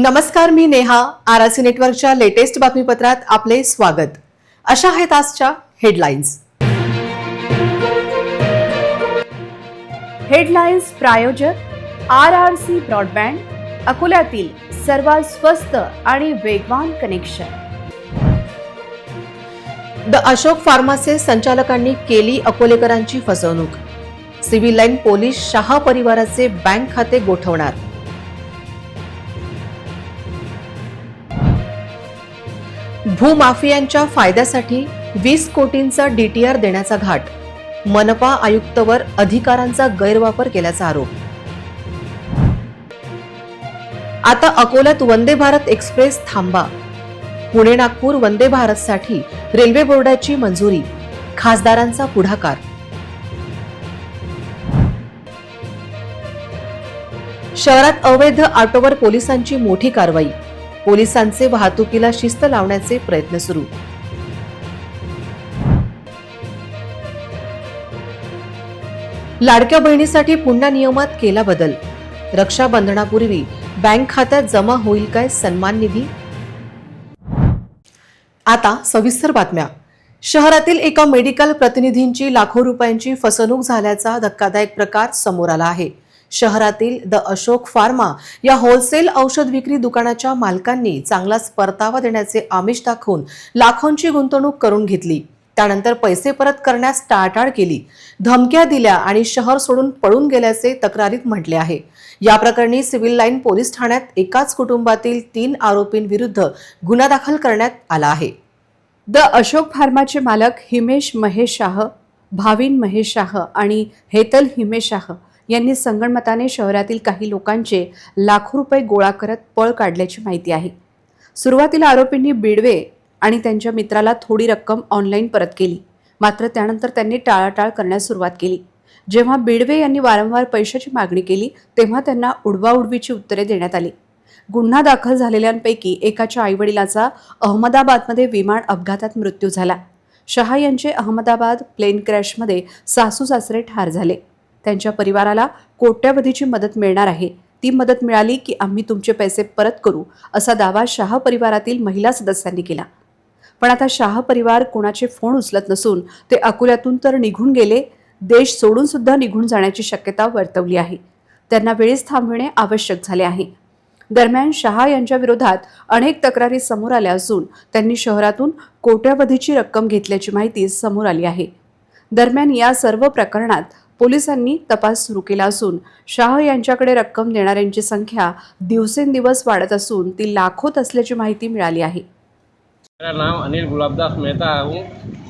नमस्कार मी नेहा आरसी नेटवर्कच्या लेटेस्ट बातमीपत्रात आपले स्वागत. अशा आहेत आजच्या हेडलाईन्स. हेडलाईन्स प्रायोजक आर आर सी ब्रॉडबँड अकोल्यातील सर्वात स्वस्त आणि वेगवान कनेक्शन. द अशोक फार्मासे संचालकांनी केली अकोलेकरांची फसवणूक. सिव्हिल लाईन पोलीस शहा परिवाराचे बँक खाते गोठवणार. भूमाफियांच्या फायद्यासाठी वीस कोटींचा डीटीआर देण्याचा घाट. मनपा आयुक्तवर अधिकारांचा गैरवापर केल्याचा आरोप. आता अकोल्यात वंदे भारत एक्सप्रेस थांबा. पुणे नागपूर वंदे भारतसाठी रेल्वे बोर्डाची मंजुरी खासदारांचा पुढाकार. शहरात अवैध ऑटोवर पोलिसांची मोठी कारवाई. पोलिसांचे वाहतुकीला शिस्त लावण्याचे प्रयत्न सुरू. लाडक्या बहिणीसाठी पुन्हा नियमात केला बदल. रक्षाबंधनापूर्वी बँक खात्यात जमा होईल काय सन्मान निधी? आता सविस्तर बातम्या. शहरातील एका मेडिकल प्रतिनिधींची लाखो रुपयांची फसवणूक झाल्याचा धक्कादायक प्रकार समोर आला आहे. शहरातील द अशोक फार्मा या होलसेल औषध विक्री दुकानाच्या मालकांनी चांगलाच परतावा देण्याचे आमिष दाखवून लाखोंची गुंतवणूक करून घेतली. त्यानंतर पैसे परत करण्यास टाळाटाळ केली. धमक्या दिल्या आणि शहर सोडून पळून गेल्याचे तक्रारीत म्हटले आहे. या प्रकरणी सिव्हिल लाईन पोलीस ठाण्यात एकाच कुटुंबातील तीन आरोपींविरुद्ध गुन्हा दाखल करण्यात आला आहे. द अशोक फार्माचे मालक हिमेश महेश शाह भाविन महेश शाह आणि हेतल हिमेश शाह यांनी संगणमताने शहरातील काही लोकांचे लाखो रुपये गोळा करत पळ काढल्याची माहिती आहे. सुरुवातीला आरोपींनी बिडवे आणि त्यांच्या मित्राला थोडी रक्कम ऑनलाईन परत केली. मात्र त्यानंतर त्यांनी टाळाटाळ करण्यास सुरुवात केली. जेव्हा बिडवे यांनी वारंवार पैशाची मागणी केली तेव्हा त्यांना उडवाउडवीची उत्तरे देण्यात आली. गुन्हा दाखल झालेल्यांपैकी एकाच्या आईवडिलाचा अहमदाबादमध्ये विमान अपघातात मृत्यू झाला. शहा यांचे अहमदाबाद प्लेन क्रॅशमध्ये सासू सासरे ठार झाले. त्यांच्या परिवाराला कोट्यवधीची मदत मिळणार आहे. ती मदत मिळाली की आम्ही तुमचे पैसे परत करू असा दावा शाह परिवारातील महिला सदस्यांनी केला. पण आता शाह परिवार कोणाचे फोन उचलत नसून ते अकोल्यातून तर निघून गेले देश सोडून सुद्धा निघून जाण्याची शक्यता वर्तवली आहे. त्यांना वेळीच थांबविणे आवश्यक झाले आहे. दरम्यान शहा यांच्या विरोधात अनेक तक्रारी समोर आल्या असून त्यांनी शहरातून कोट्यावधीची रक्कम घेतल्याची माहिती समोर आली आहे. दरम्यान या सर्व प्रकरणात पोलिसांनी तपास सुरू केला असून शाह यांच्याकडे रक्कम देणाऱ्यांची संख्या दिवसेंदिवस वाढत असून ती लाखोत असल्याची माहिती मिळाली आहे. मेरा नाम अनिल गुलाबदास मेहता हूँ।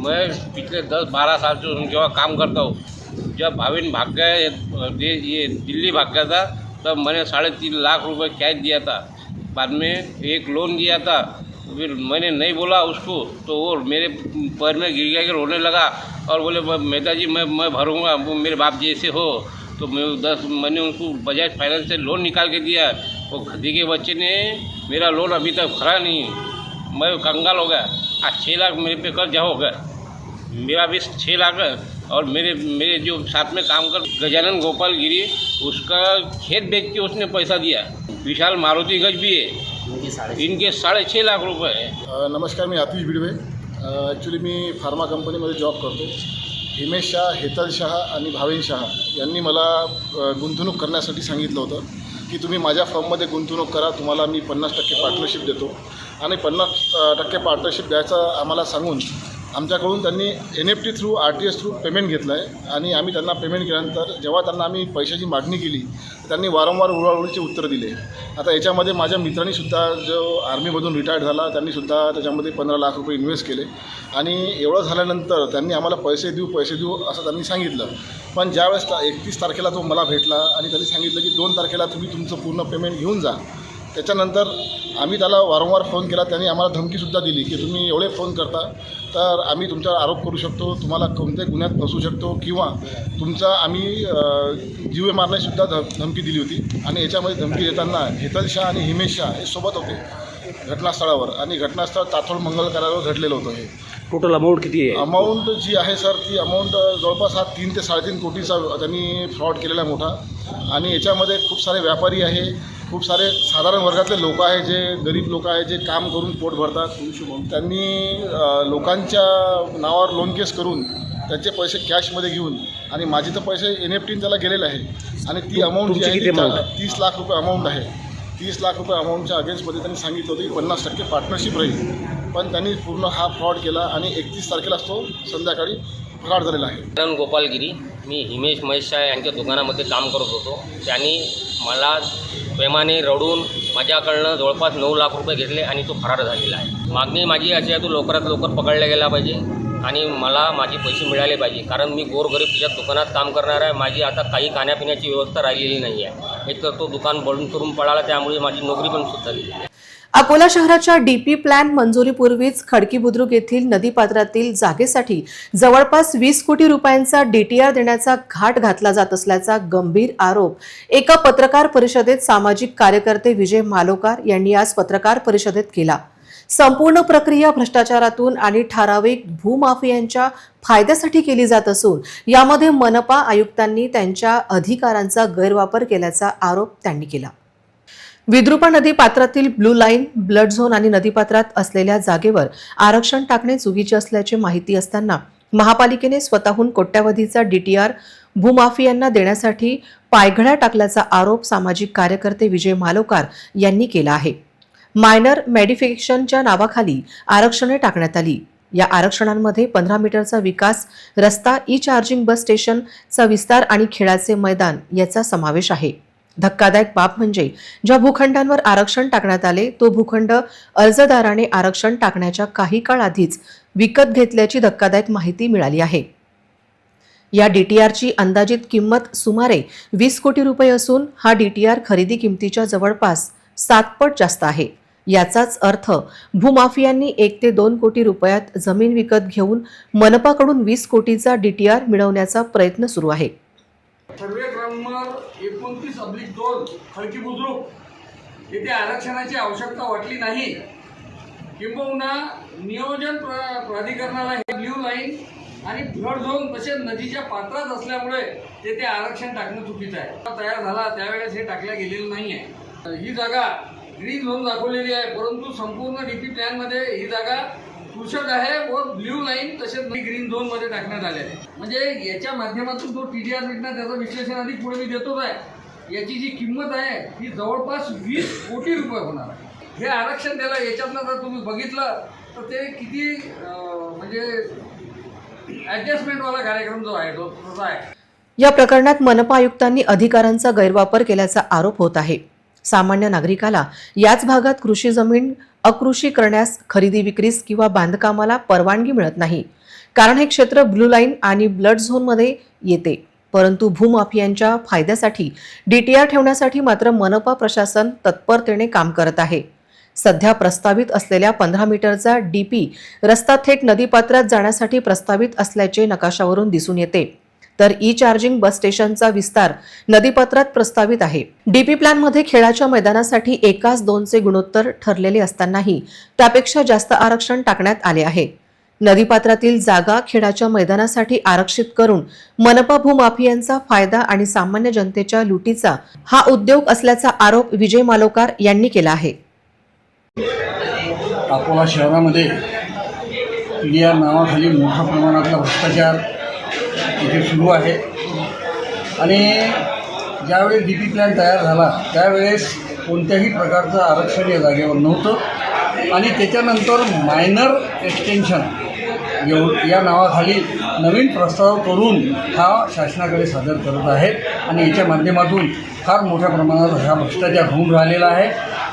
मैं पिछले दस बारह साल से उनके वहाँ काम करता हूँ। जब भाविन भाग गए ये ये दिल्ली भाग गया था तब मैंने साढ़े तीन लाख रुपए कैश दिया था। बाद में एक लोन दिया था। फिर मैंने नहीं बोला उसको तो वो मेरे पैर में गिर गया के रोने लगा। और बोले, "मैं- मेहता जी मैं मैं भरूँगा, वो मेरे बाप जैसे हो। तो मैं दस, मैंने उनको बजाज फाइनेंस से लोन निकाल के दिया। वो खदी के बच्चे ने मेरा लोन अभी तक भरा नहीं। मैं कंगाल हो गया। आज छः लाख मेरे पे कर्जा हो गया। मेरा भी छः लाख और मेरे मेरे जो साथ में काम कर गजानन गोपाल गिरी, उसका खेत बेच के उसने पैसा दिया। विशाल मारुति गज भी है। इनके साढ़े छः लाख रुपए है। अ, नमस्कार मी आतिश बिडवे. ॲक्च्युली मी फार्मा कंपनीमध्ये जॉब करतो. हिमेश शाह हेतल शाह आणि भाविन शाह यांनी मला गुंतवणूक करण्यासाठी सांगितलं होतं की तुम्ही माझ्या फर्ममध्ये गुंतवणूक करा तुम्हाला मी पन्नास टक्के पार्टनरशिप देतो. आणि पन्नास टक्के पार्टनरशिप द्यायचं आम्हाला सांगून आमच्याकडून त्यांनी N F T through R T S through payment घेतलं आहे आणि आम्ही त्यांना पेमेंट केल्यानंतर जेव्हा त्यांना आम्ही पैशाची मागणी केली त्यांनी वारंवार उडाउडीचे उत्तरं दिले. आता याच्यामध्ये माझ्या मित्रांनीसुद्धा जो आर्मीमधून रिटायर्ड झाला त्यांनीसुद्धा त्याच्यामध्ये पंधरा लाख रुपये इन्व्हेस्ट केले. आणि एवढं झाल्यानंतर त्यांनी आम्हाला पैसे देऊ पैसे देऊ असं त्यांनी सांगितलं. पण ज्यावेळेस एकतीस तारखेला तो मला भेटला आणि त्यांनी सांगितलं की दोन तारखेला तुम्ही तुमचं पूर्ण पेमेंट घेऊन जा. त्याच्यानंतर आम्ही त्याला वारंवार फोन केला. त्यांनी आम्हाला धमकीसुद्धा दिली की तुम्ही एवढे फोन करता तर आम्ही तुमच्यावर आरोप करू शकतो तुम्हाला कोणत्याही गुन्ह्यात फसू शकतो किंवा तुमचा आम्ही जीवे मारण्यासुद्धा ध धमकी दिली होती. आणि याच्यामध्ये धमकी देताना हेतल शाह आणि हिमेश शाह हे सोबत होते घटनास्थळावर. आणि घटनास्थळ ताथोड मंगल कार्यालयावर घडलेलं होतं हे. टोटल अमाऊंट किती आहे? अमाऊंट जी आहे सर ती अमाऊंट जवळपास हा तीन ते साडेतीन कोटीचा त्यांनी फ्रॉड केलेला आहे मोठा. आणि याच्यामध्ये खूप सारे व्यापारी आहे खूप सारे साधारण वर्गातले लोक आहे जे गरीब लोक आहे जे काम करून पोट भरतात. त्यांनी लोकांच्या नावावर लोन केस करून त्याचे पैसे कॅशमध्ये घेऊन आणि माझे तर पैसे एन एफ टीन त्याला गेलेले आहे आणि ती अमाऊंट जी आहे तीस लाख रुपये अमाऊंट आहे. तीस लाख रुपये अमाऊंटच्या अगेन्स्टमध्ये त्यांनी सांगितलं होतं की पन्नास टक्के पार्टनरशिप राहील. पण त्यांनी पूर्ण हा फ्रॉड केला आणि एकतीस तारखेलाच तो संध्याकाळी फरार झालेला आहे. किरण गोपालगिरी मी हिमेश महेश शाह यांच्या दुकानामध्ये काम करत होतो. त्यांनी मला प्रेमाने रडून माझ्याकडनं जवळपास नऊ लाख रुपये घेतले आणि तो फरार झालेला आहे. मागणी माझी अशी आहे तो लवकरात लवकर पकडला गेला पाहिजे आणि मला माझे पैसे मिळाले पाहिजे. कारण मी गोरगरीब तुझ्या दुकानात काम करणार आहे. माझी आता काही खाण्यापिण्याची व्यवस्था राहिलेली नाही आहे एक तर तो दुकान बंद करून पळाला त्यामुळे माझी नोकरी पण सुद्धा गेली अकोला शहराच्या डीपी प्लॅन मंजुरीपूर्वीच खडकी बुद्रुक येथील नदीपात्रातील जागेसाठी जवळपास वीस कोटी रुपयांचा डीटीआर देण्याचा घाट घातला जात असल्याचा गंभीर आरोप एका पत्रकार परिषदेत सामाजिक कार्यकर्ते विजय मालोकार यांनी आज पत्रकार परिषदेत केला. संपूर्ण प्रक्रिया भ्रष्टाचारातून आणि ठराविक भूमाफियांच्या फायद्यासाठी केली जात असून यामध्ये मनपा आयुक्तांनी त्यांच्या अधिकारांचा गैरवापर केल्याचा आरोप त्यांनी केला. विद्रुपा नदीपात्रातील ब्लू लाईन ब्लड झोन आणि नदीपात्रात असलेल्या जागेवर आरक्षण टाकणे चुकीचे असल्याची माहिती असताना महापालिकेने स्वतःहून कोट्यावधीचा डीटीआर भूमाफियांना देण्यासाठी पायघड्या टाकल्याचा आरोप सामाजिक कार्यकर्ते विजय मालोकार यांनी केला आहे. मायनर मॅडिफिकेशनच्या नावाखाली आरक्षणे टाकण्यात आली. या आरक्षणांमध्ये पंधरा मीटरचा विकास रस्ता ई चार्जिंग बस स्टेशनचा विस्तार आणि खेळाचे मैदान याचा समावेश आहे. धक्कादायक बाब म्हणजे ज्या भूखंडांवर आरक्षण टाकण्यात आले तो भूखंड अर्जदाराने आरक्षण टाकण्याच्या काही काळ आधीच विकत घेतल्याची धक्कादायक माहिती मिळाली आहे. या डीटीआरची अंदाजित किंमत सुमारे वीस कोटी रुपये असून हा डीटीआर खरेदी किमतीच्या जवळपास सातपट जास्त आहे. याचाच अर्थ भूमाफियांनी एक ते दोन कोटी रुपयात जमीन विकत घेऊन मनपाकडून वीस कोटीचा डीटीआर मिळवण्याचा प्रयत्न सुरू आहे. नंबर एकोणतीस अब्लिक दोन खडकी बुद्रुक. येथे आरक्षणाची आवश्यकता वाटली नाही. किंबहुना नियोजन प्र प्राधिकरणाला हे ब्ल्यू लाईन आणि फ्लड झोन तसेच नदीच्या पात्रात असल्यामुळे तेथे आरक्षण टाकणं चुकीचं आहे. तयार झाला त्यावेळेस हे टाकल्या गेलेलं नाही आहे ही जागा ग्रीन झोन दाखवलेली आहे परंतु संपूर्ण डी पी प्लॅनमध्ये ही जागा कृषक आहे व ब्ल्यू लाईन तसेच ग्रीन झोनमध्ये टाकण्यात आले आहे म्हणजे याच्या माध्यमातून जो टी डी आर भेटणार त्याचं विश्लेषण अधिक पुढे मी देतोच आहे. याची जी किंमत आहे ती जवळपास वीस कोटी रुपये होणार. आहे हे आरक्षण त्याला याच्यातनं जर तुम्ही बघितलं तर ते किती म्हणजे ॲडजस्टमेंटवाला कार्यक्रम जो आहे तो तसा आहे. या प्रकरणात मनपा आयुक्तांनी अधिकारांचा गैरवापर केल्याचा आरोप होत आहे. सामान्य नागरिकाला याच भागात कृषी जमीन अकृषी करण्यास खरेदी विक्रीस किंवा बांधकामाला परवानगी मिळत नाही. कारण हे क्षेत्र ब्लू लाईन आणि ब्लड झोनमध्ये येते. परंतु भूमाफियांच्या फायद्यासाठी डीटीआर ठेवण्यासाठी मात्र मनपा प्रशासन तत्परतेने काम करत आहे. सध्या प्रस्तावित असलेल्या पंधरा मीटरचा डीपी रस्ता थेट नदीपात्रात जाण्यासाठी प्रस्तावित असल्याचे नकाशावरून दिसून येते. तर ई चार्जिंग बस स्टेशनचा विस्तार नदीपत्रात प्रस्तावित आहे. डीपी प्लॅनमध्ये खेळाच्या मैदानासाठी एकाच दोनचे गुणोत्तर ठरलेले असतानाही त्यापेक्षा जास्त आरक्षण टाकण्यात आले आहे. नदीपात्रातील जागा खेळाच्या मैदानासाठी आरक्षित करून मनपा भूमाफियांचा फायदा आणि सामान्य जनतेच्या लुटीचा हा उद्योग असल्याचा आरोप विजय मालोकार यांनी केला आहे. अकोला शहरामध्ये नावाखाली मोठ्या प्रमाणातला भ्रष्टाचार इथे सुरू आहे. आणि ज्यावेळेस डी पी प्लॅन तयार झाला त्यावेळेस कोणत्याही प्रकारचं आरक्षण या जागेवर नव्हतं. आणि त्याच्यानंतर मायनर एक्सटेन्शन एव या नावाखाली नवीन प्रस्ताव करून हा शासनाकडे सादर करत आहेत. आणि याच्या माध्यमातून फार मोठ्या प्रमाणात हा भ्रष्टाचार होऊन राहिलेला आहे.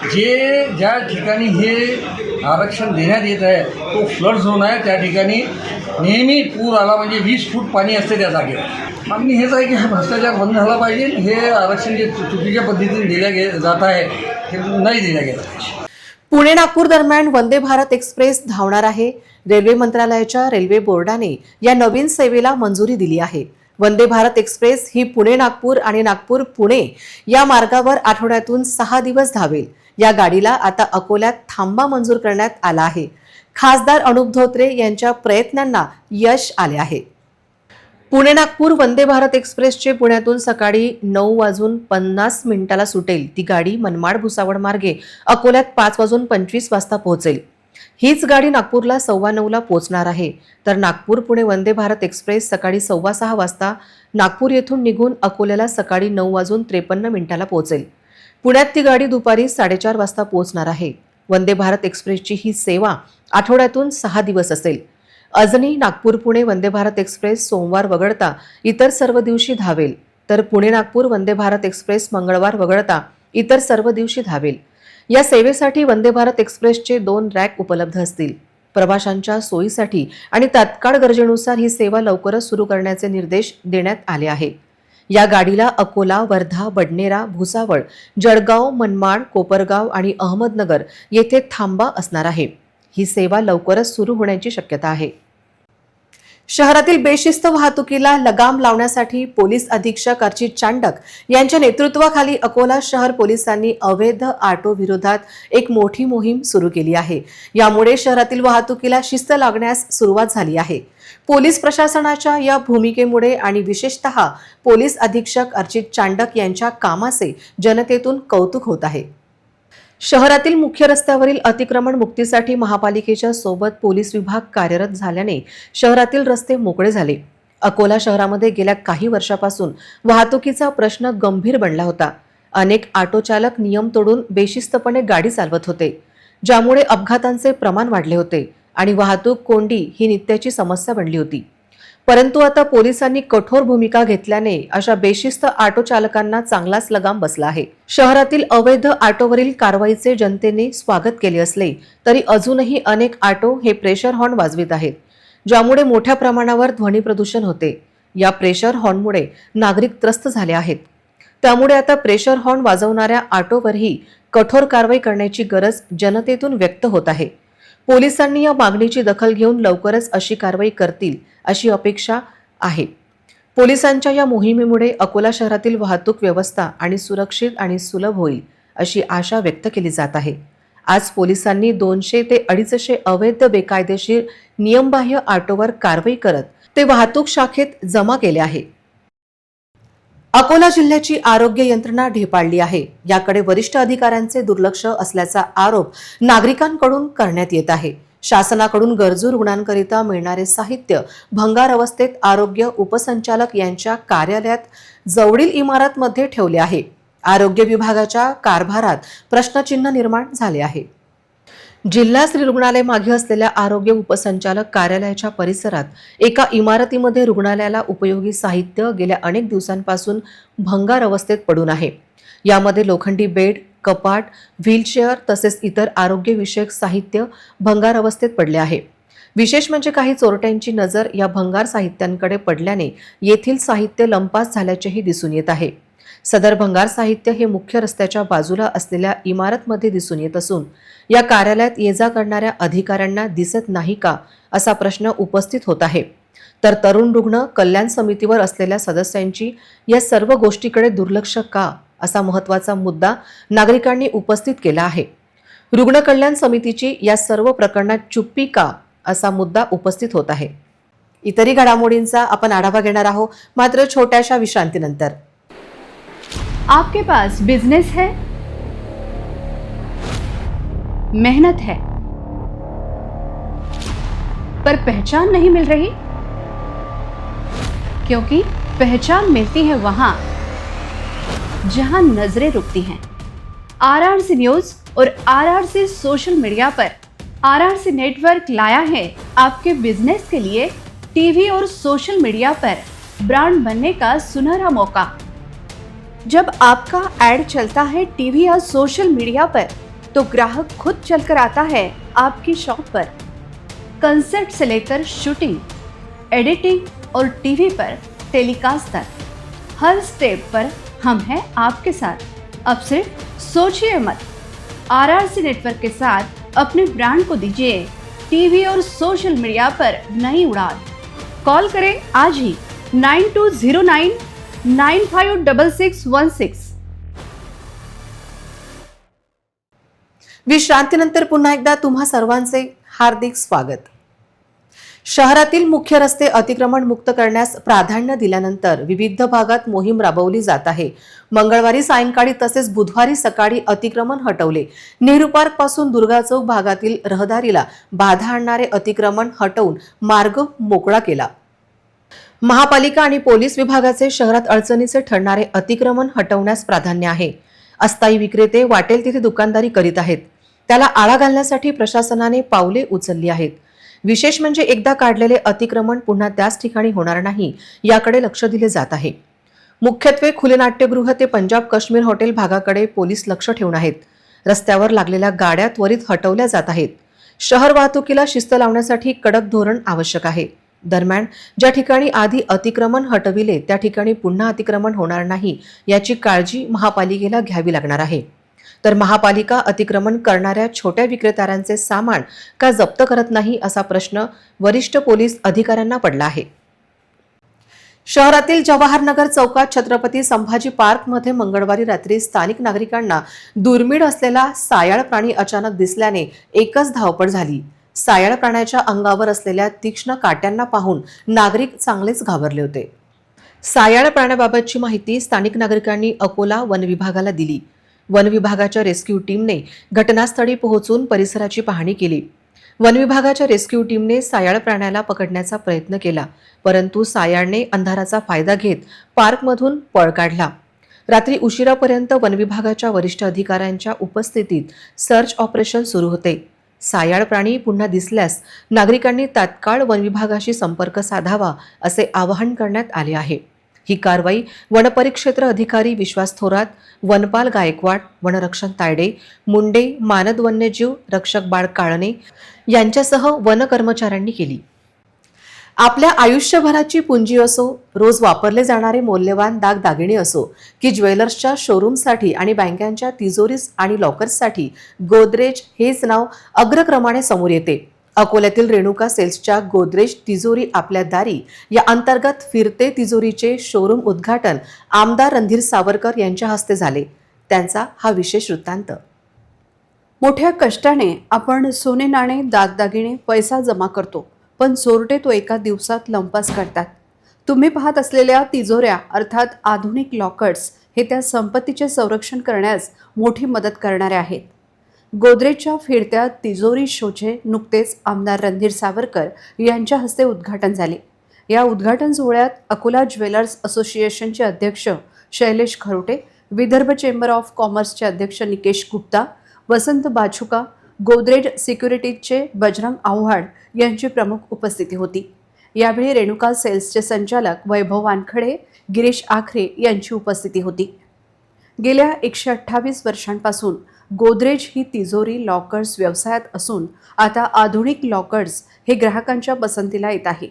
जे ज्या ठिकाणी हे आरक्षण देण्यात येत आहे. तो फ्लड झोन आहे. त्या ठिकाणी नेहमी पूर आला म्हणजे वीस फूट पाणी असते त्या जागेवर. मागणी हेच आहे की हा भ्रष्टाचार बंद झाला पाहिजे. हे आरक्षण जे चुकीच्या पद्धतीने दिल्या गे जात आहे हे नाही दिल्या गेलं पाहिजे. पुणे नागपूर दरम्यान वंदे भारत एक्सप्रेस धावणार आहे. रेल्वे मंत्रालयाच्या रेल्वे बोर्डाने या नवीन सेवेला मंजुरी दिली आहे. वंदे भारत एक्सप्रेस ही पुणे नागपूर आणि नागपूर पुणे या मार्गावर आठवड्यातून सहा दिवस धावेल. या गाडीला आता अकोल्यात थांबा मंजूर करण्यात आला आहे. खासदार अनुप धोत्रे यांच्या प्रयत्नांना यश आले आहे. पुणे नागपूर वंदे भारत एक्सप्रेसचे पुण्यातून सकाळी नऊ वाजून पन्नास मिनिटाला सुटेल. ती गाडी मनमाड भुसावळ मार्गे अकोल्यात पाच वाजून पंचवीस वाजता पोहोचेल. हीच गाडी नागपूरला सव्वा नऊला पोहोचणार आहे. तर नागपूर पुणे वंदे भारत एक्सप्रेस सकाळी सव्वा सहा वाजता नागपूर येथून निघून अकोल्याला सकाळी नऊ वाजून त्रेपन्न मिनिटाला पोहोचेल. पुण्यात ती गाडी दुपारी साडेचार वाजता पोहोचणार आहे. वंदे भारत एक्सप्रेसची ही सेवा आठवड्यातून सहा दिवस असेल. अजनी नागपूर पुणे वंदे भारत एक्सप्रेस सोमवार वगळता इतर सर्व दिवशी धावेल. तर पुणे नागपूर वंदे भारत एक्सप्रेस मंगळवार वगळता इतर सर्व दिवशी धावेल. या सेवेसाठी वंदे भारत एक्सप्रेसचे दोन रॅक उपलब्ध असतील. प्रवाशांच्या सोयीसाठी आणि तात्काळ गरजेनुसार ही सेवा लवकरच सुरू करण्याचे निर्देश देण्यात आले आहे या गाडीला अकोला वर्धा बडनेरा भुसावळ जळगाव मनमाड कोपरगाव आणि अहमदनगर येथे थांबा असणार आहे. ही सेवा लवकरच सुरू होण्याची शक्यता आहे. शहरातील बेशिस्त वाहतुकीला लगाम लावण्यासाठी पोलीस अधीक्षक अर्चित चांडक यांच्या नेतृत्वाखाली अकोला शहर पोलिसांनी अवैध ऑटो विरोधात एक मोठी मोहीम सुरू केली आहे. यामुळे शहरातील वाहतुकीला शिस्त लागण्यास सुरुवात झाली आहे. पोलीस प्रशासनाच्या या भूमिकेमुळे आणि विशेषतः पोलीस अधीक्षक अर्चित चांडक यांच्या कामाचे जनतेतून कौतुक होत आहे. शहरातील मुख्य रस्त्यावरील अतिक्रमण मुक्तीसाठी महापालिकेच्या सोबत पोलीस विभाग कार्यरत झाल्याने शहरातील रस्ते मोकळे झाले. अकोला शहरामध्ये गेल्या काही वर्षापासून वाहतुकीचा प्रश्न गंभीर बनला होता. अनेक ऑटो चालक नियम तोडून बेशिस्तपणे गाडी चालवत होते ज्यामुळे अपघातांचे प्रमाण वाढले होते आणि वाहतूक कोंडी ही नित्याची समस्या बनली होती. परंतु आता पोलिसांनी कठोर भूमिका घेतल्याने अशा बेशिस्त ऑटो चालकांना चांगलाच लगाम बसला आहे. शहरातील अवैध ऑटोवरील कारवाईचे जनतेने स्वागत केले असले तरी अजूनही अनेक ऑटो हे प्रेशर हॉर्न वाजवित आहेत ज्यामुळे मोठ्या प्रमाणावर ध्वनी प्रदूषण होते. या प्रेशर हॉर्नमुळे नागरिक त्रस्त झाले आहेत. त्यामुळे आता प्रेशर हॉर्न वाजवणाऱ्या ऑटोवरही कठोर कारवाई करण्याची गरज जनतेतून व्यक्त होत आहे. पोलिसांनी या मागणीची दखल घेऊन लवकरच अशी कारवाई करतील अशी अपेक्षा आहे. पोलिसांच्या या मोहिमेमुळे अकोला शहरातील वाहतूक व्यवस्था आणि सुरक्षित आणि सुलभ होईल अशी आशा व्यक्त केली जात आहे. आज पोलिसांनी दोनशे ते अडीचशे अवैध बेकायदेशीर नियमबाह्य ऑटोवर कारवाई करत ते वाहतूक शाखेत जमा केले आहे. अकोला जिल्ह्याची आरोग्य यंत्रणा ढेपाळली आहे. याकडे वरिष्ठ अधिकाऱ्यांचे दुर्लक्ष असल्याचा आरोप नागरिकांकडून करण्यात येत आहे. शासनाकडून गरजू रुग्णांकरिता मिळणारे साहित्य भंगार अवस्थेत आरोग्य उपसंचालक यांच्या कार्यालयात जवळील इमारतमध्ये ठेवले आहे. आरोग्य विभागाच्या कारभारात प्रश्नचिन्ह निर्माण झाले आहे. जिल्हा स्त्री रुग्णालय मागे असलेल्या आरोग्य उपसंचालक कार्यालयाच्या परिसरात एका इमारतीमध्ये रुग्णालयाला उपयोगी साहित्य गेल्या अनेक दिवसांपासून भंगार अवस्थेत पडून आहे. यामध्ये लोखंडी बेड कपाट व्हीलचेअर तसेच इतर आरोग्यविषयक साहित्य भंगार अवस्थेत पडले आहे. विशेष म्हणजे काही चोरट्यांची नजर या भंगार साहित्यांकडे पडल्याने येथील साहित्य लंपास झाल्याचेही दिसून येत आहे. सदर भंगार साहित्य हे मुख्य रस्त्याच्या बाजूला असलेल्या इमारतमध्ये दिसून येत असून या कार्यालयात ये जा करणाऱ्या अधिकाऱ्यांना दिसत नाही का असा प्रश्न उपस्थित होत आहे. तर तरुण रुग्ण कल्याण समितीवर असलेल्या सदस्यांची या सर्व गोष्टीकडे दुर्लक्ष का असा महत्त्वाचा मुद्दा नागरिकांनी उपस्थित केला आहे. रुग्ण कल्याण समितीची या सर्व प्रकरणात चुप्पी का असा मुद्दा उपस्थित होत आहे. इतरही घडामोडींचा आपण आढावा घेणार आहोत मात्र छोट्याशा विश्रांतीनंतर. आपके पास बिज़नेस है? मेहनत है। पर पहचान नहीं मिल रही? क्योंकि पहचान मिलती है वहाँ, जहाँ नज़रें रुकती हैं। आरआरसी न्यूज़ और आरआरसी सोशल मीडिया पर आरआरसी नेटवर्क लाया है आपके बिज़नेस के लिए टीवी और सोशल मीडिया पर ब्रांड बनने का सुनहरा मौका। जब आपका एड चलता है टीवी या सोशल मीडिया पर तो ग्राहक खुद चलकर आता है आपकी शॉप पर। कंसेप्ट से लेकर शूटिंग, एडिटिंग और टीवी पर टेलीकास्ट तक, हर स्टेप पर हम हैं आपके साथ। अब सिर्फ़ सोचिए मत। आरआरसी नेटवर्क के साथ अपने ब्रांड को दीजिए, टीवी और सोशल मीडिया पर नई उड़ान। कॉल करें आज ही, nine two zero nine nine five double six one six विश्रांतीनंतर पुन्हा एकदा तुम्हा सर्वांचे हार्दिक स्वागत शहरातील मुख्य रस्ते अतिक्रमण मुक्त करण्यास प्राधान्य दिल्यानंतर विविध भागात मोहीम राबवली जात आहे मंगळवारी सायंकाळी तसेच बुधवारी सकाळी अतिक्रमण हटवले नेहरू पार्कपासून दुर्गा चौक भागातील रहदारीला बाधा आणणारे अतिक्रमण हटवून मार्ग मोकळा केला महापालिका आणि पोलीस विभागाचे शहरात अडचणीचे ठरणारे अतिक्रमण हटवण्यास प्राधान्य आहे. अस्थायी विक्रेते वाटेल तिथे दुकानदारी करीत आहेत. त्याला आळा घालण्यासाठी प्रशासनाने पावले उचलली आहेत. विशेष म्हणजे एकदा काढलेले अतिक्रमण पुन्हा त्याच ठिकाणी होणार नाही याकडे लक्ष दिले जात आहे. मुख्यत्वे खुले नाट्यगृह ते पंजाब काश्मीर हॉटेल भागाकडे पोलीस लक्ष ठेवून आहेत. रस्त्यावर लागलेल्या गाड्या त्वरित हटवल्या जात आहेत. शहर वाहतुकीला शिस्त लावण्यासाठी कडक धोरण आवश्यक आहे. दरम्यान ज्या ठिकाणी आधी अतिक्रमण हटविले त्या ठिकाणी पुन्हा अतिक्रमण होणार नाही याची काळजी महापालिकेला घ्यावी लागणार आहे. तर महापालिका अतिक्रमण करणाऱ्या छोट्या विक्रेत्यांचे सामान का जप्त करत नाही असा प्रश्न वरिष्ठ पोलीस अधिकाऱ्यांना पडला आहे. शहरातील जवाहरनगर चौकात छत्रपती संभाजी पार्कमध्ये मंगळवारी रात्री स्थानिक नागरिकांना दुर्मिळ असलेला सायाळ प्राणी अचानक दिसल्याने एकच धावपळ झाली. सायाळ प्राण्याच्या अंगावर असलेल्या तीक्ष्ण काट्यांना पाहून नागरिक चांगलेच घाबरले होते. सायाळ प्राण्याबाबतची माहिती स्थानिक नागरिकांनी अकोला वन विभागाला दिली. वन विभागाच्या रेस्क्यू टीमने घटनास्थळी पोहोचून परिसराची पाहणी केली. वन विभागाच्या रेस्क्यू टीमने सायाळ प्राण्याला पकडण्याचा प्रयत्न केला परंतु सायाळने अंधाराचा फायदा घेत पार्कमधून पळ काढला. रात्री उशिरापर्यंत वनविभागाच्या वरिष्ठ अधिकाऱ्यांच्या उपस्थितीत सर्च ऑपरेशन सुरू होते. सायाळ प्राणी पुन्हा दिसल्यास नागरिकांनी तात्काळ वनविभागाशी संपर्क साधावा असे आवाहन करण्यात आले आहे. ही कारवाई वनपरिक्षेत्र अधिकारी विश्वास थोरात वनपाल गायकवाड वनरक्षण तायडे मुंडे मानद वन्यजीव रक्षक बाळ काळणे यांच्यासह वन कर्मचाऱ्यांनी केली. आपल्या आयुष्यभराची पुंजी असो रोज वापरले जाणारे मौल्यवान दागदागिने असो की ज्वेलर्सच्या शोरूमसाठी आणि बँकांच्या तिजोरीज आणि लॉकर्ससाठी गोदरेज हेच नाव अग्रक्रमाने समोर येते. अकोल्यातील रेणुका सेल्सच्या गोदरेज तिजोरी आपल्या दारी या अंतर्गत फिरते तिजोरीचे शोरूम उद्घाटन आमदार रणधीर सावरकर यांच्या हस्ते झाले. त्यांचा हा विशेष वृत्तांत. मोठ्या कष्टाने आपण सोने नाणे दागदागिने पैसा जमा करतो. पण चोरटे तो एका दिवसात लंपास करतात तुम्ही पाहत असलेल्या तिजोऱ्या अर्थात आधुनिक लॉकर्स हे त्या संपत्तीचे संरक्षण करण्यास मोठी मदत करणारे आहेत. गोदरेजच्या फिरत्या तिजोरी शोचे नुकतेच आमदार रणधीर सावरकर यांच्या हस्ते उद्घाटन झाले. या उद्घाटन सोहळ्यात अकोला ज्वेलर्स असोसिएशनचे अध्यक्ष शैलेश खरोटे विदर्भ चेंबर ऑफ कॉमर्सचे अध्यक्ष निकेश गुप्ता वसंत बाछुका गोदरेज सिक्युरिटीजचे बजरंग आव्हाड यांची प्रमुख उपस्थिती होती. यावेळी रेणुका सेल्सचे संचालक वैभव वानखडे गिरीश आखरे यांची उपस्थिती होती. गेल्या एकशे अठ्ठावीस वर्षांपासून गोदरेज ही तिजोरी लॉकर्स व्यवसायात असून आता आधुनिक लॉकर्स हे ग्राहकांच्या पसंतीला येत आहे.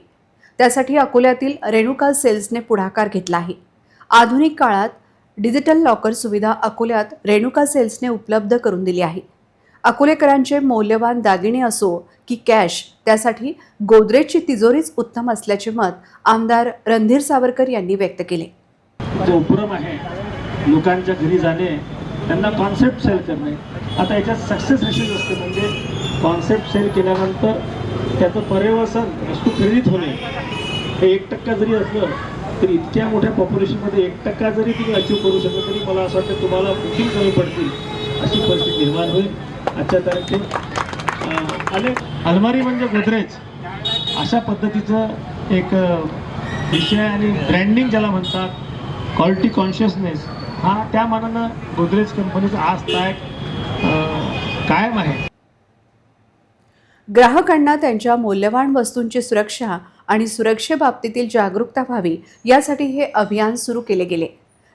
त्यासाठी अकोल्यातील रेणुका सेल्सने पुढाकार घेतला आहे. आधुनिक काळात डिजिटल लॉकर सुविधा अकोल्यात रेणुका सेल्सने उपलब्ध करून दिली आहे. अकोलेकरांचे मौल्यवान दागिने असो की कॅश त्यासाठी गोदरेजची तिजोरीच उत्तम असल्याचे मत आमदार रणधीर सावरकर यांनी व्यक्त केले. जो उपक्रम आहे लोकांच्या घरी जाणे त्यांना कॉन्सेप्ट सेल करणे आता याच्यात सक्सेस रेशेज असते म्हणजे कॉन्सेप्ट सेल केल्यानंतर त्याचं पर्यवसन वस्तू खरेदीत होणे हे एक टक्का जरी असलं तरी इतक्या मोठ्या पॉप्युलेशनमध्ये एक टक्का जरी तुम्ही अचीव करू शकत तरी मला असं वाटतं तुम्हाला बुकिंग कमी पडतील अशी परिस्थिती निर्माण होईल. आजच्या तारखेत अनेक अलमारी म्हणजे गोदरेज अशा पद्धतीचं एक विषय आणि ब्रँडिंग ज्याला म्हणतात क्वालिटी कॉन्शियसनेस हा त्या मानानं गोदरेज कंपनीचा आज तायक कायम आहे. ग्राहकांना त्यांच्या मौल्यवान वस्तूंची सुरक्षा आणि सुरक्षेबाबतीतील जागरूकता व्हावी यासाठी हे अभियान सुरू केले गेले.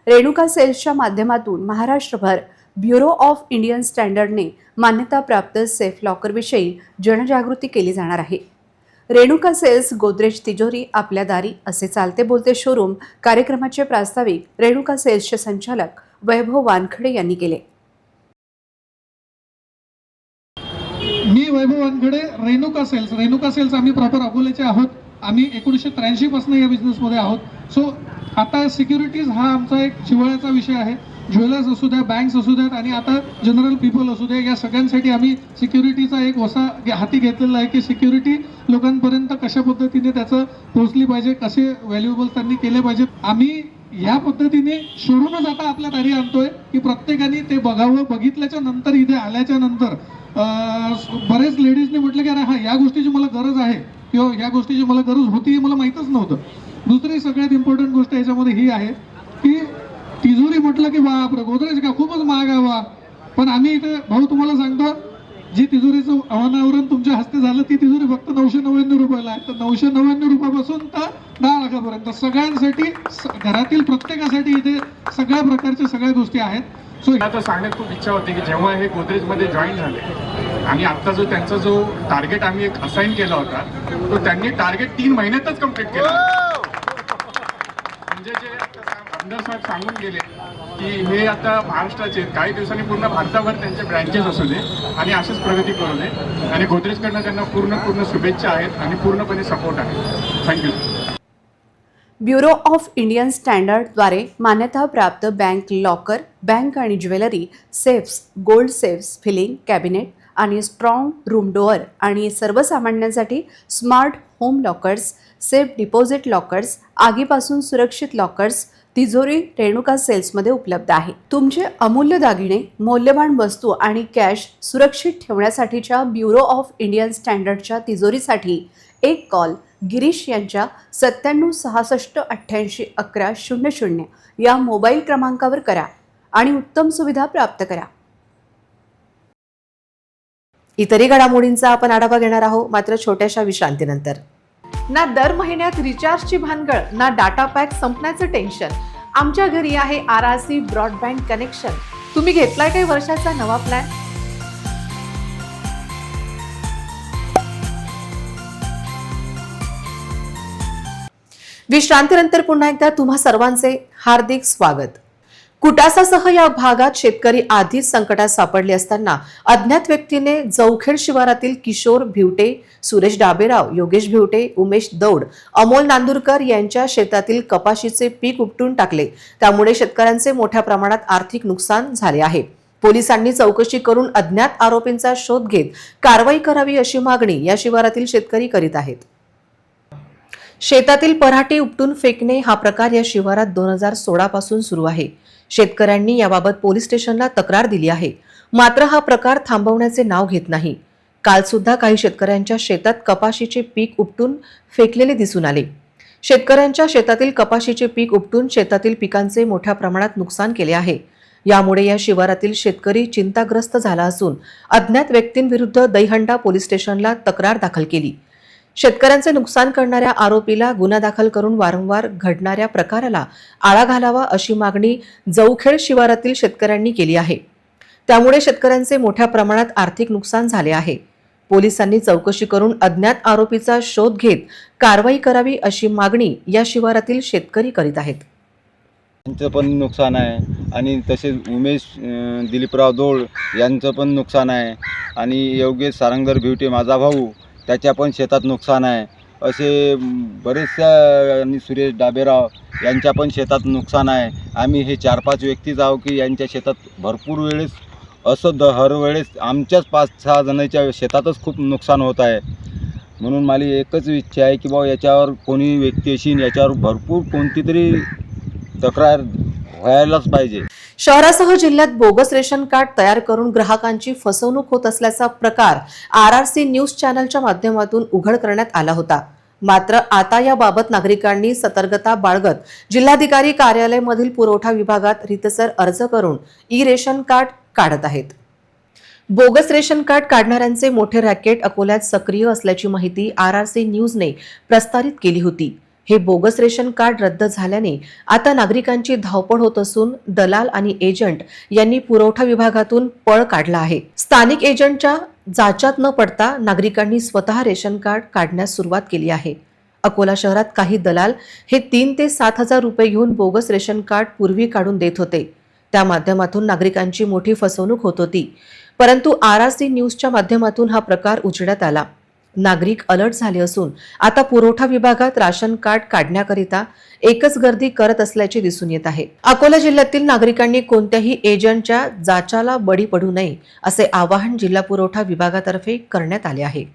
रेणुका सेल्सच्या माध्यमातून महाराष्ट्रभर ब्युरो ऑफ इंडियन स्टँडर्डने मान्यताप्राप्त सेफ लॉकरविषयी जनजागृती केली जाणार आहे. रेणुका सेल्स गोदरेज तिजोरी आपल्या दारी असे चालते बोलते शोरूम कार्यक्रमाचे प्रास्ताविक रेणुका सेल्सचे संचालक वैभव वानखडे यांनी केले. मी वैभव वानखडे रेणुका सेल्स. रेणुका सेल्स आम्ही प्रॉपर अकोल्याचे आहोत. आम्ही एकोणीसशे त्र्याऐंशीपासून या बिझनेसमध्ये आहोत. सो आता सिक्युरिटीज हा आमचा एक जिव्हाळ्याचा विषय आहे. ज्वेलर्स असू द्या बँक्स असू द्यात आणि आता जनरल पीपल असू द्या या सगळ्यांसाठी आम्ही सिक्युरिटीचा एक वसा हाती घेतलेला आहे की सिक्युरिटी लोकांपर्यंत कशा पद्धतीने त्याचं पोहोचली पाहिजे कसे व्हॅल्युएबल त्यांनी केले पाहिजेत आम्ही या पद्धतीने शोरूमच आता आपल्या दारी आणतोय की प्रत्येकाने ते बघावं. बघितल्याच्या नंतर इथे आल्याच्यानंतर बरेच लेडीजने म्हटलं की अरे हा या गोष्टीची मला गरज आहे. किंवा या गोष्टीची मला गरज होती हे मला माहीतच नव्हतं. दुसरी सगळ्यात इम्पॉर्टंट गोष्ट याच्यामध्ये ही आहे की तिजोरी म्हटलं की बापरे गोदरेज का? खूपच महाग आहे वा पण आम्ही इथे भाऊ तुम्हाला सांगतो जी तिजोरीचं अनावरण तुमच्या हस्ते झालं ती तिजोरी फक्त नऊशे नव्याण्णव रुपयाला आहे. तर नऊशे नव्याण्णव रुपयापासून तर दहा लाखापर्यंत. सगळ्यांसाठी घरातील प्रत्येकासाठी इथे सगळ्या प्रकारच्या सगळ्या गोष्टी आहेत. सो मला तर सांगण्यात खूप इच्छा होती की जेव्हा हे गोदरेजमध्ये जॉईन झाले आणि आत्ता जो त्यांचा जो टार्गेट आम्ही एक असाईन केला होता तो त्यांनी टार्गेट तीन महिन्यातच कंप्लीट केला. म्हणजे जे आमदार साहेब सांगून गेले की हे आता महाराष्ट्राचे काही दिवसांनी पूर्ण भारताभर त्यांचे ब्रँचेस असू दे आणि अशीच प्रगती करू दे. आणि गोदरेजकडनं त्यांना पूर्ण पूर्ण शुभेच्छा आहेत आणि पूर्णपणे सपोर्ट आहे. Thank you bureau of Indian स्टँडर्डद्वारे मान्यताप्राप्त बँक लॉकर बँक आणि jewellery safes gold safes filing cabinet आणि स्ट्रॉंग रूम डोअर आणि सर्वसामान्यांसाठी smart home lockers safe deposit lockers आगीपासून सुरक्षित लॉकर्स तिजोरी रेणुका सेल्समध्ये उपलब्ध आहे. तुमचे अमूल्य दागिने मौल्यवान वस्तू आणि कॅश सुरक्षित ठेवण्यासाठीच्या ब्युरो ऑफ इंडियन स्टँडर्डच्या तिजोरीसाठी एक कॉल गिरीश यांच्या सत्त्याण्णव सहासष्ट अठ्ठ्याऐंशी अकरा शून्य शून्य या मोबाईल क्रमांकावर करा आणि उत्तम सुविधा प्राप्त करा. इतरही घडामोडींचा आपण आढावा घेणार आहोत मात्र छोट्याशा विश्रांतीनंतर. ना दर महिन्यात रिचार्जची भानगड ना डाटा पॅक संपण्याचं टेन्शन. आमच्या घरी आहे R R C broadband connection. तुम्ही घेतलाय काही वर्षाचा नवा प्लॅन? विश्रांतीनंतर पुन्हा एकदा तुम्हा सर्वांचे हार्दिक स्वागत. कुटासासह या भागात शेतकरी आधीच संकटात सापडले असताना अज्ञात व्यक्तीने जवखेड शिवारातील किशोर भिवटे सुरेश डाबेराव योगेश भिवटे उमेश दौड अमोल नांदुरकर यांच्या शेतातील कपाशीचे पीक उपटून टाकले. त्यामुळे शेतकऱ्यांचे मोठ्या प्रमाणात आर्थिक नुकसान झाले आहे. पोलिसांनी चौकशी करून अज्ञात आरोपींचा शोध घेत कारवाई करावी अशी मागणी या शिवारातील शेतकरी करीत आहेत. शेतातील पराठी उपटून फेकणे हा प्रकार या शिवारात दोन हजार सोळापासून सुरू आहे. शेतकऱ्यांनी याबाबत पोलीस स्टेशनला तक्रार दिली आहे. मात्र हा प्रकार थांबवण्याचे नाव घेत नाही. काल सुद्धा काही शेतकऱ्यांच्या शेतात कपाशीचे पीक उपटून फेकलेले दिसून आले. शेतकऱ्यांच्या शेतातील कपाशीचे पीक उपटून शेतातील पिकांचे मोठ्या प्रमाणात नुकसान केले आहे. यामुळे या शिवारातील शेतकरी चिंताग्रस्त झाला असून अज्ञात व्यक्तींविरुद्ध दहीहंडा पोलीस स्टेशनला तक्रार दाखल केली. शेतकऱ्यांचे नुकसान करणाऱ्या आरोपीला गुन्हा दाखल करून वारंवार घडणाऱ्या प्रकाराला आळा घालावा अशी मागणी जवखेड शिवारातील शेतकऱ्यांनी केली आहे. त्यामुळे शेतकऱ्यांचे मोठ्या प्रमाणात आर्थिक नुकसान झाले आहे. पोलिसांनी चौकशी करून अज्ञात आरोपीचा शोध घेत कारवाई करावी अशी मागणी या शिवारातील शेतकरी करीत आहेत. यांचं पण नुकसान आहे आणि तसेच उमेश अं, दिलीपराव दोळ यांचं पण नुकसान आहे. आणि योगेश सारंगर भिवटे माझा भाऊ त्याच्या पण शेतात नुकसान आहे. असे बरेचशा आणि सुरेश डाबेराव यांच्या पण शेतात नुकसान आहे. आम्ही हे चार पाच व्यक्तीच आहो की यांच्या शेतात भरपूर वेळेस असं द हरवेळेस आमच्याच पाच सहा जणांच्या शेतातच खूप नुकसान होत आहे. म्हणून मला एकच इच्छा आहे की बाबा याच्यावर कोणी व्यक्ती अशी याच्यावर भरपूर कोणती तरी तक्रार व्हायलाच पाहिजे. शहरासह जिल्ह्यात बोगस रेशन कार्ड तयार करून ग्राहकांची फसवणूक होत असल्याचा प्रकार आर आर सी न्यूज चॅनलच्या माध्यमातून उघड करण्यात आला होता. मात्र आता याबाबत नागरिकांनी सतर्कता बाळगत जिल्हाधिकारी कार्यालयमधील पुरवठा विभागात रितसर अर्ज करून ई रेशन कार्ड काढत आहेत. बोगस रेशन कार्ड काढणाऱ्यांचे मोठे रॅकेट अकोल्यात सक्रिय असल्याची माहिती आर आर सी न्यूजने प्रस्तारित केली होती. हे बोगस रेशन कार्ड रद्द झाल्याने आता नागरिकांची धावपळ होत असून दलाल आणि एजंट यांनी पुरवठा विभागातून पळ काढला आहे. स्थानिक एजंटच्या जाचात न पडता नागरिकांनी स्वतः रेशन कार्ड काढण्यास सुरुवात केली आहे. अकोला शहरात काही दलाल हे तीन ते सात हजार रुपये घेऊन बोगस रेशन कार्ड पूर्वी काढून देत होते. त्या माध्यमातून नागरिकांची मोठी फसवणूक होत होती. परंतु आर आर सी न्यूजच्या माध्यमातून हा प्रकार उजेडात आला. नागरिक अलर्ट झाले असून आता पुरवठा विभागात राशन कार्ड काढण्याकरिता एकच गर्दी करत असल्याचे दिसून येत आहे. अकोला जिल्ह्यातील नागरिकांनी कोणत्याही एजंटच्या जाचाला बळी पडू नये असे आवाहन जिल्हा पुरवठा विभागातर्फे करण्यात आले आहे.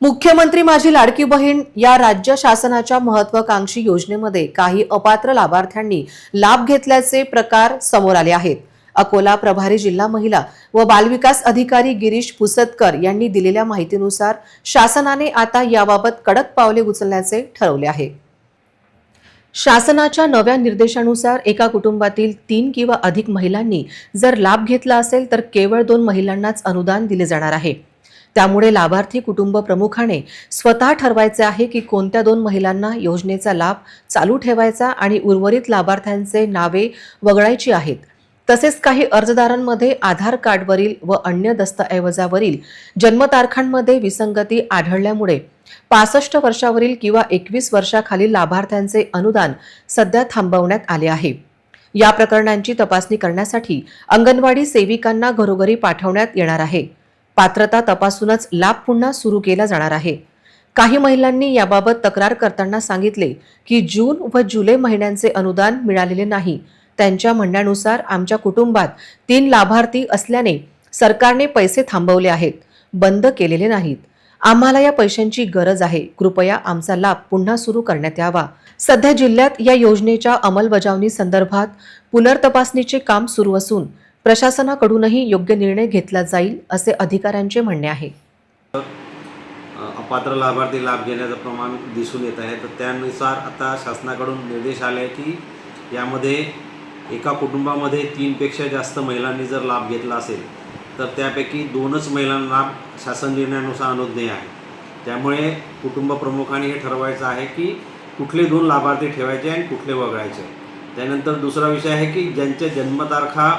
मुख्यमंत्री माझी लाडकी बहीण या राज्य शासनाच्या महत्वाकांक्षी योजनेमध्ये काही अपात्र लाभार्थ्यांनी लाभ घेतल्याचे प्रकार समोर आले आहेत. अकोला प्रभारी जिल्हा महिला व बालविकास अधिकारी गिरीश पुसतकर यांनी दिलेल्या माहितीनुसार शासनाने आता याबाबत कडक पावले उचलण्याचे ठरवले आहे. शासनाच्या नव्या निर्देशानुसार एका कुटुंबातील तीन किंवा अधिक महिलांनी जर लाभ घेतला असेल तर केवळ दोन महिलांनाच अनुदान दिले जाणार आहे. त्यामुळे लाभार्थी कुटुंब प्रमुखाने स्वतः ठरवायचे आहे की कोणत्या दोन महिलांना योजनेचा लाभ चालू ठेवायचा आणि उर्वरित लाभार्थ्यांचे नावे वगळायची आहेत. तसेच काही अर्जदारांमध्ये आधार कार्डवरील व अन्य दस्तऐवजावरील जन्मतारखांमध्ये विसंगती आढळल्यामुळे पासष्ट वर्षावरील किंवा एकवीस वर्षाखालील लाभार्थ्यांचे अनुदान सध्या थांबवण्यात आले आहे. या प्रकरणांची तपासणी करण्यासाठी अंगणवाडी सेविकांना घरोघरी पाठवण्यात येणार आहे. पात्रता तपासूनच लाभ पुन्हा सुरू केला जाणार आहे. काही महिलांनी याबाबत तक्रार करताना सांगितले की जून व जुलै महिन्यांचे अनुदान मिळालेले नाही. त्यांच्या म्हणण्यानुसार आमच्या कुटुंबात तीन लाभार्थी असल्याने सरकारने पैसे थांबवले आहेत. बंद केलेले नाहीत. आम्हाला या पैशांची गरज आहे. कृपया आमचा लाभ पुन्हा सुरू करण्यात यावा. सध्या जिल्ह्यात या योजनेच्या अंमलबजावणी संदर्भात पुनर्तपासणीचे काम सुरू असून प्रशासनाकडूनही योग्य निर्णय घेतला जाईल असे अधिकाऱ्यांचे म्हणणे आहे. अपात्र लाभार्थी लाभ घेण्याचं प्रमाण दिसून येत आहे. तर त्यानुसार आता शासनाकडून निर्देश आले की यामध्ये एका कुटुंबामध्ये तीनपेक्षा जास्त महिलांनी जर लाभ घेतला असेल तर त्यापैकी दोनच महिलांना शासन निर्णयानुसार अनुज्ञेय आहे. त्यामुळे कुटुंब प्रमुखांनी हे ठरवायचं आहे की कुठले दोन लाभार्थी ठेवायचे आणि कुठले वगळायचे. त्यानंतर दुसरा विषय आहे की ज्यांच्या जन्मतारखा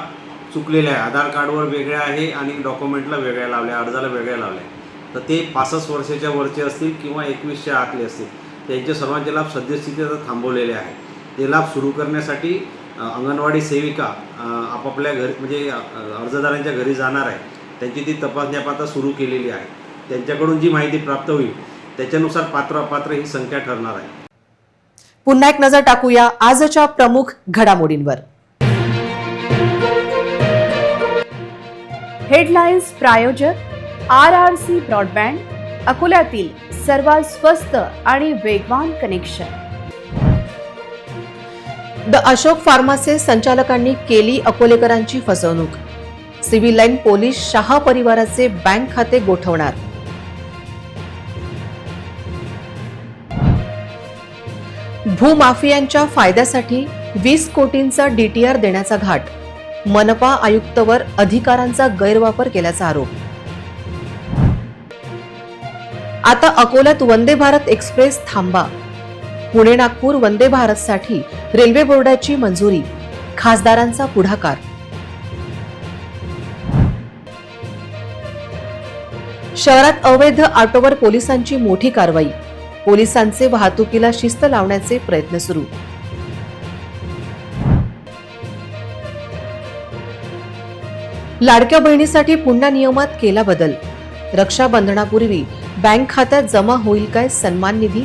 चुकलेल्या आहे आधार कार्डवर वेगळ्या आहे आणि डॉक्युमेंटला वेगळ्या लावल्या अर्जाला वेगळ्या लावल्या तर ते पासष्ट वर्षाच्या वरचे असतील किंवा एकवीसच्या आतले असतील त्यांचे सर्वांचे लाभ सद्यस्थिती थांबवलेले आहे ते लाभ सुरू करण्यासाठी अंगणवाडी सेविका आपापल्या घर म्हणजे अर्जदारांच्या घरी जाणार आहे. त्यांची ती तपासणी आपण आता सुरू केलेली आहे. त्यांच्याकडून जी माहिती प्राप्त होईल त्याच्यानुसार पात्र अपात्र ही संख्या ठरणार आहे. पुन्हा एक नजर टाकूया आजच्या प्रमुख घडामोडींवर. हेडलाईन्स प्रायोजक आर आर सी ब्रॉडबँड अकोल्यातील सर्वात स्वस्त आणि वेगवान कनेक्शन. द अशोक फार्मासे संचालकांनी केली अकोलेकरांची फसवणूक. सिव्हिल लाईन पोलीस शहा परिवाराचे बँक खाते गोठवणार. भूमाफियांच्या फायद्यासाठी वीस कोटींचा डीटीआर देण्याचा घाट. मनपा आयुक्तवर अधिकारांचा गैरवापर केल्याचा आरोप. आता अकोल्यात वंदे भारत एक्सप्रेस थांबा. पुणे नागपूर वंदे भारतसाठी रेल्वे बोर्डाची मंजुरी. खासदारांचा पुढाकार. शहरात अवैध ऑटोवर पोलिसांची मोठी कारवाई. पोलिसांचे वाहतुकीला शिस्त लावण्याचे प्रयत्न सुरू. लाडक्या बहिणीसाठी पुन्हा नियमात केला बदल. रक्षाबंधनापूर्वी बँक खात्यात जमा होईल काय सन्मान निधी?